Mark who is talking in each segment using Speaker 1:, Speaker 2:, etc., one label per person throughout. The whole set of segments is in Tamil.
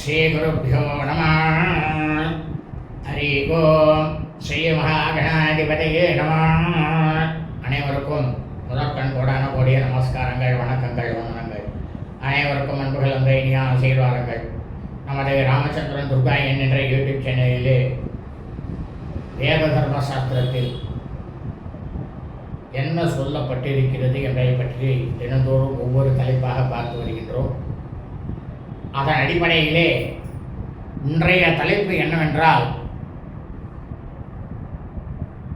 Speaker 1: ஸ்ரீகுருப்போ நம. ஹரி ஓம் ஸ்ரீ மகாகணாதிபதியே நம. அனைவருக்கும் முதற்கண் கோடான கோடிய நமஸ்காரங்கள் வணக்கங்கள் வந்தனங்கள். அனைவருக்கும் அன்புகள் அந்த இனிய ஆசீர்வாதங்கள். நமது ராமச்சந்திரன் துர்கா என்கின்ற யூடியூப் சேனலிலே வேத தர்ம சாஸ்திரத்தில் என்ன சொல்லப்பட்டிருக்கிறது என்பதை பற்றி தினந்தோறும் ஒவ்வொரு தலைப்பாக பார்த்து வருகின்றோம். அதன் அடிப்படையிலே இன்றைய தலைப்பு என்னவென்றால்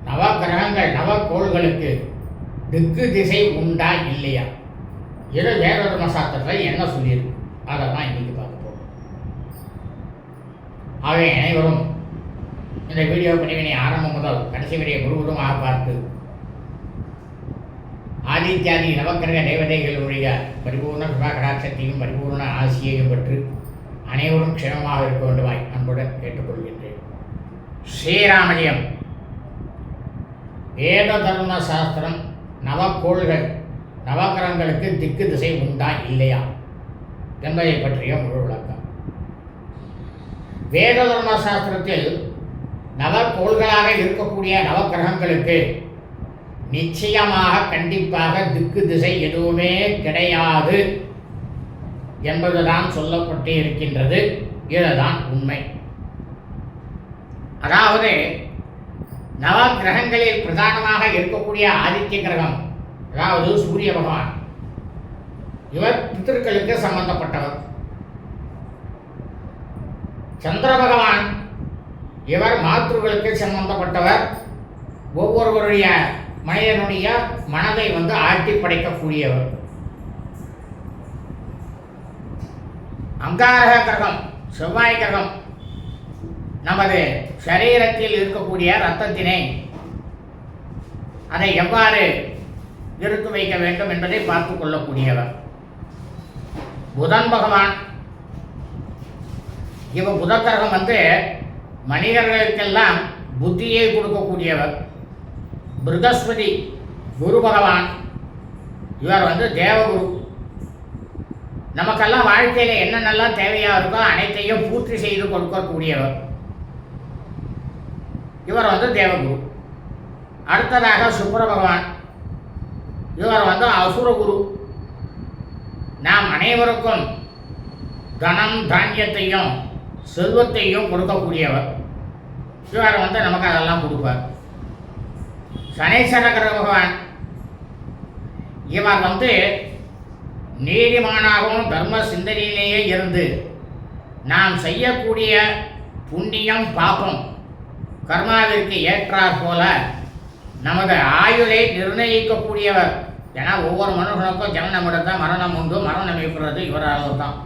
Speaker 1: நவகிரகங்கள் நவக்கோள்களுக்கு திக்கு திசை உண்டா இல்லையா? இது வேறொரு மசாத்திரத்தில் என்ன சொல்லியிருக்கு? அதை தான் இன்னைக்கு பார்க்க போகிறோம் ஆகவே அனைவரும் இந்த வீடியோ பதிவினை ஆரம்பம் முதல் கடைசி வரைய முழுவதுமாக பார்த்து ஆதித்யாதி நவக்கிரக தேவதைகளுடைய பரிபூர்ண கிருபா கடாட்சத்தையும் பரிபூர்ண ஆசியையும் பெற்று அனைவரும் க்ஷேமமாக இருக்க வேண்டுமாய் அன்புடன் கேட்டுக்கொள்கின்றேன். ஸ்ரீராமஜயம். வேத தர்ம சாஸ்திரம் நவக்கோள்கள் நவக்கிரகங்களுக்கு திக்கு திசை உண்டா இல்லையா என்பதை பற்றிய முழு விளக்கம். வேத தர்ம சாஸ்திரத்தில் நவக்கோள்களாக இருக்கக்கூடிய நவக்கிரகங்களுக்கு நிச்சயமாக கண்டிப்பாக திக்கு திசை எதுவுமே கிடையாது என்பதுதான் சொல்லப்பட்டு இருக்கின்றது இதுதான் உண்மை. அதாவது நவ கிரகங்களில் பிரதானமாக இருக்கக்கூடிய ஆதித்ய கிரகம் அதாவது சூரிய பகவான் இவர் பித்திருக்களுக்கு சம்பந்தப்பட்டவர். சந்திர பகவான் இவர் மாத்ருகளுக்கு சம்பந்தப்பட்டவர். ஒவ்வொருவருடைய மனிதனுடைய மனதை வந்து ஆட்டி படைக்கக்கூடியவர். அங்காரக கிரகம் செவ்வாய் கிரகம் நமது சரீரத்தில் இருக்கக்கூடிய ரத்தத்தினை அதை எவ்வாறு இருத்து வைக்க வேண்டும் என்பதை பார்த்து கொள்ளக்கூடியவர். புதன் பகவான். இவ புத கிரகம் வந்து மனிதர்களுக்கெல்லாம் புத்தியை கொடுக்கக்கூடியவர். பிருகஸ்பதி குரு பகவான். இவர் வந்து தேவகுரு. நமக்கெல்லாம் வாழ்க்கையில் என்னென்னலாம் தேவையாக இருக்கோ அனைத்தையும் பூர்த்தி செய்து கொடுக்கக்கூடியவர். இவர் வந்து தேவகுரு. அடுத்ததாக சுக்கர பகவான் இவர் வந்து அசுரகுரு நாம் அனைவருக்கும் தனம் தானியத்தையும் செல்வத்தையும் கொடுக்கக்கூடியவர். இவர் வந்து நமக்கு அதெல்லாம் கொடுப்பார். சனீஸ்வர பகவான் இவர் வந்து நீதிமானாகவும் தர்ம சிந்தனையிலேயே இருந்து நாம் செய்யக்கூடிய புண்ணியம் பாபம் கர்மாவிற்கு ஏற்றாற் போல நமது ஆயுளை நிர்ணயிக்கக்கூடியவர் ஏன்னா ஒவ்வொரு மனுஷனுக்கும் ஜனனம் எடுத்தால் மரணம் உண்டு மரணம் இருக்கிறது இவரால் தான்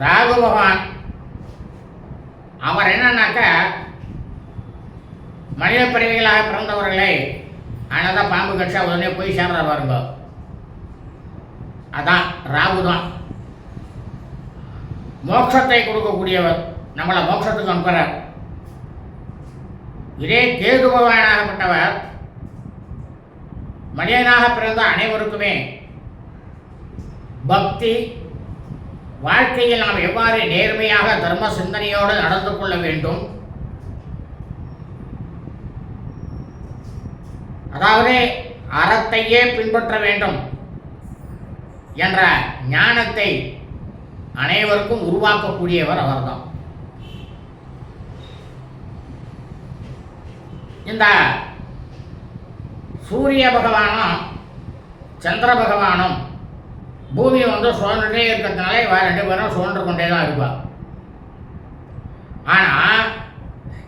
Speaker 1: ராகு பகவான் அவர் என்னன்னாக்க மனித பிறவிகளாக பிறந்தவர்களை ஆனால் தான் பாம்பு கட்சா உடனே போய் சேர்ற பாருங்க. அதான் ராகு தான். மோட்சத்தை கொடுக்கக்கூடியவர் நம்மளை மோட்சத்துக்கு அனுப்புகிறார் இதே கேது பகவானாகப்பட்டவர் மனிதனாக பிறந்த அனைவருக்குமே பக்தி வாழ்க்கையில் நாம் எவ்வாறு நேர்மையாக தர்ம சிந்தனையோடு நடந்து கொள்ள வேண்டும் அதாவது அறத்தையே பின்பற்ற வேண்டும் என்ற ஞானத்தை அனைவருக்கும் உருவாக்கக்கூடியவர் அவர்தான். இந்த சூரிய பகவானும் சந்திர பகவானும் பூமி வந்து சுழன்றுட்டே இருக்கிறதுனால இவ ரெண்டு பேரும் சுழன்று கொண்டே தான் இருப்பார் ஆனால்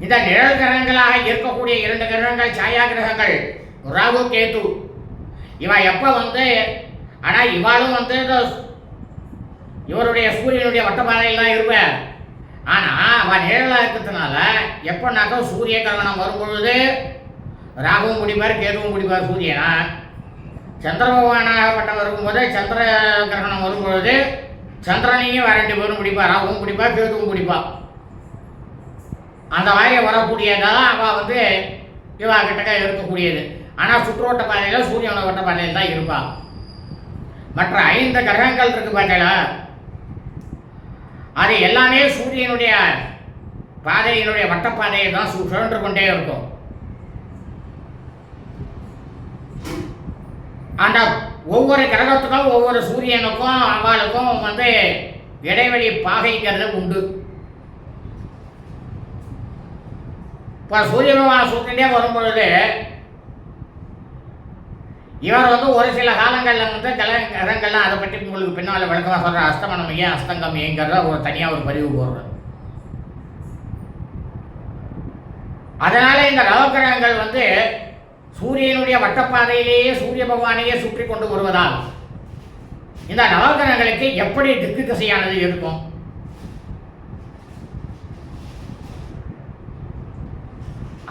Speaker 1: இந்த நிழல் கிரகங்களாக இருக்கக்கூடிய இரண்டு கிரகங்கள் சாயா கிரகங்கள் ராகு கேது. இவன் எப்போ வந்து ஆனால் இவாளும் வந்து இந்த இவருடைய சூரியனுடைய வட்டப்பாதையில் தான் இருப்பார். ஆனால் அவன் நிழலாக இருக்கிறதுனால எப்போனாக்கா சூரிய கிரகணம் வரும்பொழுது ராகுவும் குடிப்பார் கேதுவும் பிடிப்பார் சூரியனா? சந்திர பகவானாகப்பட்ட வரும்போது சந்திர கிரகணம் வரும்பொழுது சந்திரனையும் வேற ரெண்டு பேரும் பிடிப்பா ராகுவும் பிடிப்பா கேதுவும் பிடிப்பா அந்த மாதிரி வரக்கூடியதான் அவள் வந்து இவா கிட்டக்க இருக்கக்கூடியது. ஆனால் சுற்றுவட்ட பாதையில் சூரியனோட வட்ட பாதையில் தான் இருப்பா. மற்ற ஐந்து கிரகங்கள் இருக்கு பார்த்தீங்களா? அது எல்லாமே சூரியனுடைய பாதையினுடைய வட்டப்பாதையை தான் சு- சுழன்று கொண்டே இருக்கும். அந்த ஒவ்வொரு கிரகத்துக்கும் ஒவ்வொரு சூரியனுக்கும் அவளுக்கும் வந்து இடைவெளி பாகைங்கிறது உண்டு. இப்போ சூரிய பகவான் சுற்றிட்டே வரும்பொழுது இவர் வந்து ஒரு சில காலங்களில் வந்து கல கிரகங்கள்லாம் அதை பற்றி உங்களுக்கு பின்னால் விளக்கமாக சொல்கிற அஸ்தமனம் ஏன் அஸ்தங்கம் ஏங்கிறத ஒரு தனியாக ஒரு பதிவு போடுறார். அதனால இந்த நவகிரகங்கள் வந்து சூரியனுடைய வட்டப்பாதையிலேயே சூரிய பகவானையே சுற்றி கொண்டு வருவதால் இந்த நவகிரகங்களுக்கு எப்படி திக்கு திசையானது இருக்கும்?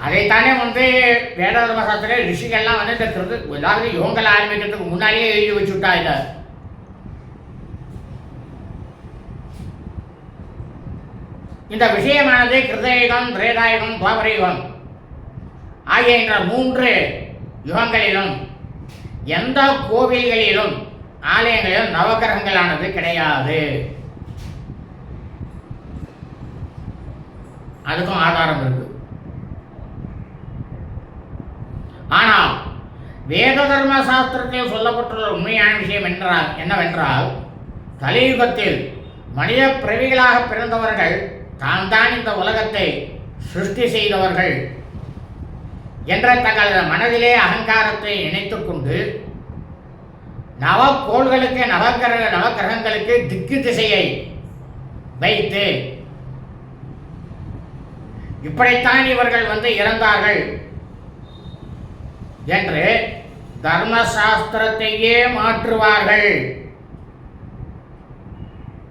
Speaker 1: அதைத்தானே வந்து வேதாத தர்மசாஸ்திர ரிஷிகள்லாம் வந்து இந்த கிருது எல்லாருக்கும் யோகங்கள் ஆரம்பிக்கிறதுக்கு முன்னாடியே எழுதி வச்சுட்டா இதை இந்த விஷயமானது கிருதயுகம் திரேதாயுகம் துவாபரயுகம் ஆகிய என்ற மூன்று யுகங்களிலும் எந்த கோவில்களிலும் ஆலயங்களிலும் நவக்கிரகங்களானது கிடையாது. அதுக்கும் ஆதாரம் இருக்கு. ஆனால் வேத தர்ம சாஸ்திரத்தில் சொல்லப்பட்டுள்ள உண்மையான விஷயம் என்றால் என்னவென்றால் கலியுகத்தில் மனித பிறவிகளாக பிறந்தவர்கள் தான் தான் இந்த உலகத்தை சிருஷ்டி செய்தவர்கள் என்ற தங்களது மனதிலே அகங்காரத்தை இணைத்து கொண்டு நவக்கோள்களுக்கு நவக்கிரக நவக்கிரகங்களுக்கு திக்கு திசையை வைத்து இப்படித்தான் இவர்கள் வந்து இறந்தார்கள். என்று தர்மசாஸ்திரத்தையே மாற்றுவார்கள்.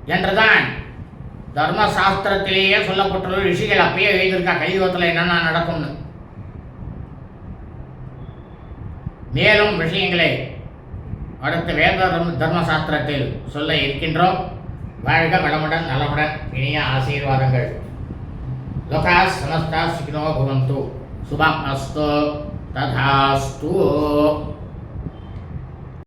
Speaker 1: என்றுதான் தர்மசாஸ்திரத்திலேயே சொல்லப்பட்டுள்ள ரிஷிகள் அப்பயே எழுதியிருக்கா கலியுகத்தில் என்னென்ன நடக்கும்னு. மேலும் விஷயங்களை அடுத்த வேத தர்மசாஸ்திரத்தில் சொல்ல இருக்கின்றோம். வாழ்க வளமுடன் நலமுடன் இனிய ஆசீர்வாதங்கள். லோகா சமஸ்தா சுகினோ பவந்து. சுபம் அஸ்தோ. 但他是做。